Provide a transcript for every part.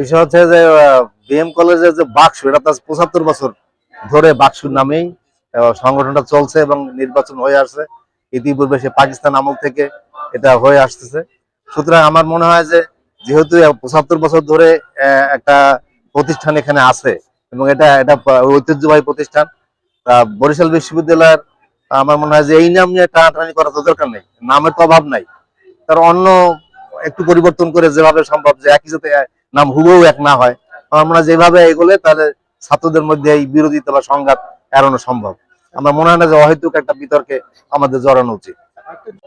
বিষয় হচ্ছে যে বিএম কলেজের যে বাক্স, এটা পঁচাত্তর বছর ধরে বাক্সুর নামেই সংগঠনটা চলছে এবং নির্বাচন হয়ে আসছে। ইতিপূর্বে সে পাকিস্তান আমল থেকে এটা হয়ে আসতেছে। সুতরাং আমার মনে হয় যে, যেহেতু পঁচাত্তর বছর ধরে একটা প্রতিষ্ঠান এখানে আছে, এবং এটা এটা ঐতিহ্যবাহী প্রতিষ্ঠান বরিশাল বিশ্ববিদ্যালয়ের আমার মনে হয় যে এই নাম নিয়ে টানাটানি করার তো দরকার নেই। নামের তো অভাব নাই। তার অন্য একটু পরিবর্তন করে যেভাবে সম্ভব যে একই সাথে নাম হুবহু এক না হয়। আমার যেভাবে এগোলে তাহলে ছাত্রদের মধ্যে এই বিরোধিতা বা সংঘাত এড়ানো সম্ভব। আমার মনে হয় না যে অহেতুক একটা বিতর্কে আমাদের জড়ানো উচিত।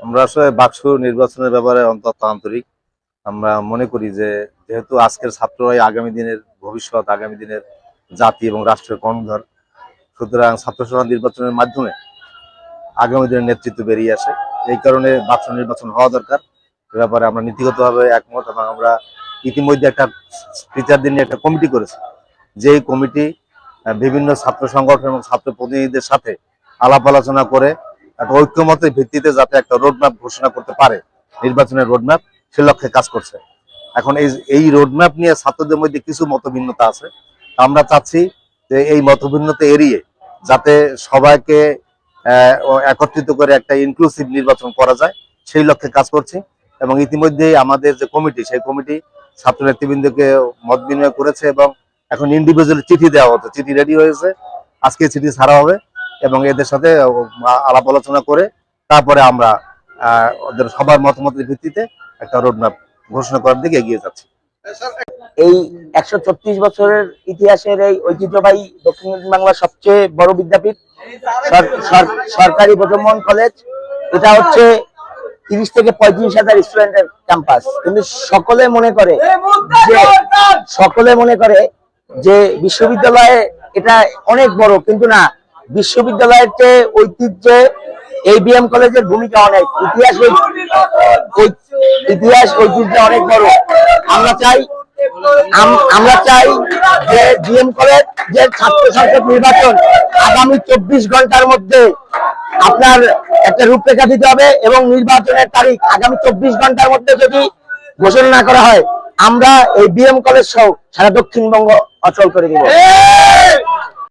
আমরা আসলে বাক্স নির্বাচনের ব্যাপারে অন্তত আন্তরিক। আমরা মনে করি যে, যেহেতু আজকের ছাত্ররাই আগামী দিনের ভবিষ্যৎ, আগামী দিনের জাতি এবং রাষ্ট্রের কর্ণধর, সুতরাং ছাত্র সভা নির্বাচনের মাধ্যমে আগামী দিনের নেতৃত্ব বেরিয়ে আসে। এই কারণে বাক্স নির্বাচন হওয়া দরকার। এ ব্যাপারে আমরা নীতিগতভাবে একমত এবং আমরা ইতিমধ্যে একটা টিচারদের নিয়ে একটা কমিটি করেছি। যেই কমিটি বিভিন্ন ছাত্র সংগঠন এবং ছাত্র প্রতিনিধিদের সাথে আলাপ আলোচনা করে একটা ঐক্যমতের ভিত্তিতে যাতে একটা রোডম্যাপ ঘোষণা করতে পারে। নির্বাচনের রোডম্যাপ সে লক্ষ্যে কাজ করছে। এখন এই এই রোডম্যাপ নিয়ে ছাত্রদের মধ্যে কিছু মতভিন্নতা আছে। আমরা চাচ্ছি যে এই মতভিন্নতা এড়িয়ে যাতে সবাইকে একত্রিত করে একটা ইনক্লুসিভ নির্বাচন করা যায়, সেই লক্ষ্যে কাজ করছি। এবং ইতিমধ্যেই আমাদের যে কমিটি সেই কমিটি ছাত্র নেতৃবৃন্দকে মত বিনিময় করেছে এবং এখন ইন্ডিভিজুয়াল চিঠি দেওয়া হতো, চিঠি রেডি হয়েছে। আজকে চিঠি ছাড়া হবে এবং এদের সাথে আলাপ আলোচনা করে তারপরে আমরা ওদের সবার মতামতের ভিত্তিতে একটা রোডম্যাপ ঘোষণা করার দিকে এগিয়ে যাচ্ছি। এই একশো ছত্রিশ বছরের ইতিহাসের এই ঐতিহ্যবাহী দক্ষিণ বাংলার সবচেয়ে বড় বিদ্যাপীঠ, সর- সর- সরকারি প্রথমন কলেজ এটা হচ্ছে তিরিশ থেকে পঁয়ত্রিশ হাজার স্টুডেন্টের ক্যাম্পাস কিন্তু সকলে মনে করে যে, সকলে মনে করে যে বিশ্ববিদ্যালয়ে এটা অনেক বড়, কিন্তু না, বিশ্ববিদ্যালয়ের চেয়ে ঐতিহ্যে এই বিএম কলেজের ভূমিকা অনেক, ইতিহাস ইতিহাস ঐতিহ্য অনেক বড়। আমরা চাই, আম- আমরা চাই যে জিএম কলেজ যে ছাত্র সংসদ নির্বাচন আগামী চব্বিশ ঘণ্টার মধ্যে আপনার একটা রূপরেখা দিতে হবে এবং নির্বাচনের তারিখ আগামী চব্বিশ ঘণ্টার মধ্যে যদি ঘোষণা না করা হয়, আমরা এই বিএম কলেজ সহ সারা দক্ষিণবঙ্গ অচল করে দেব।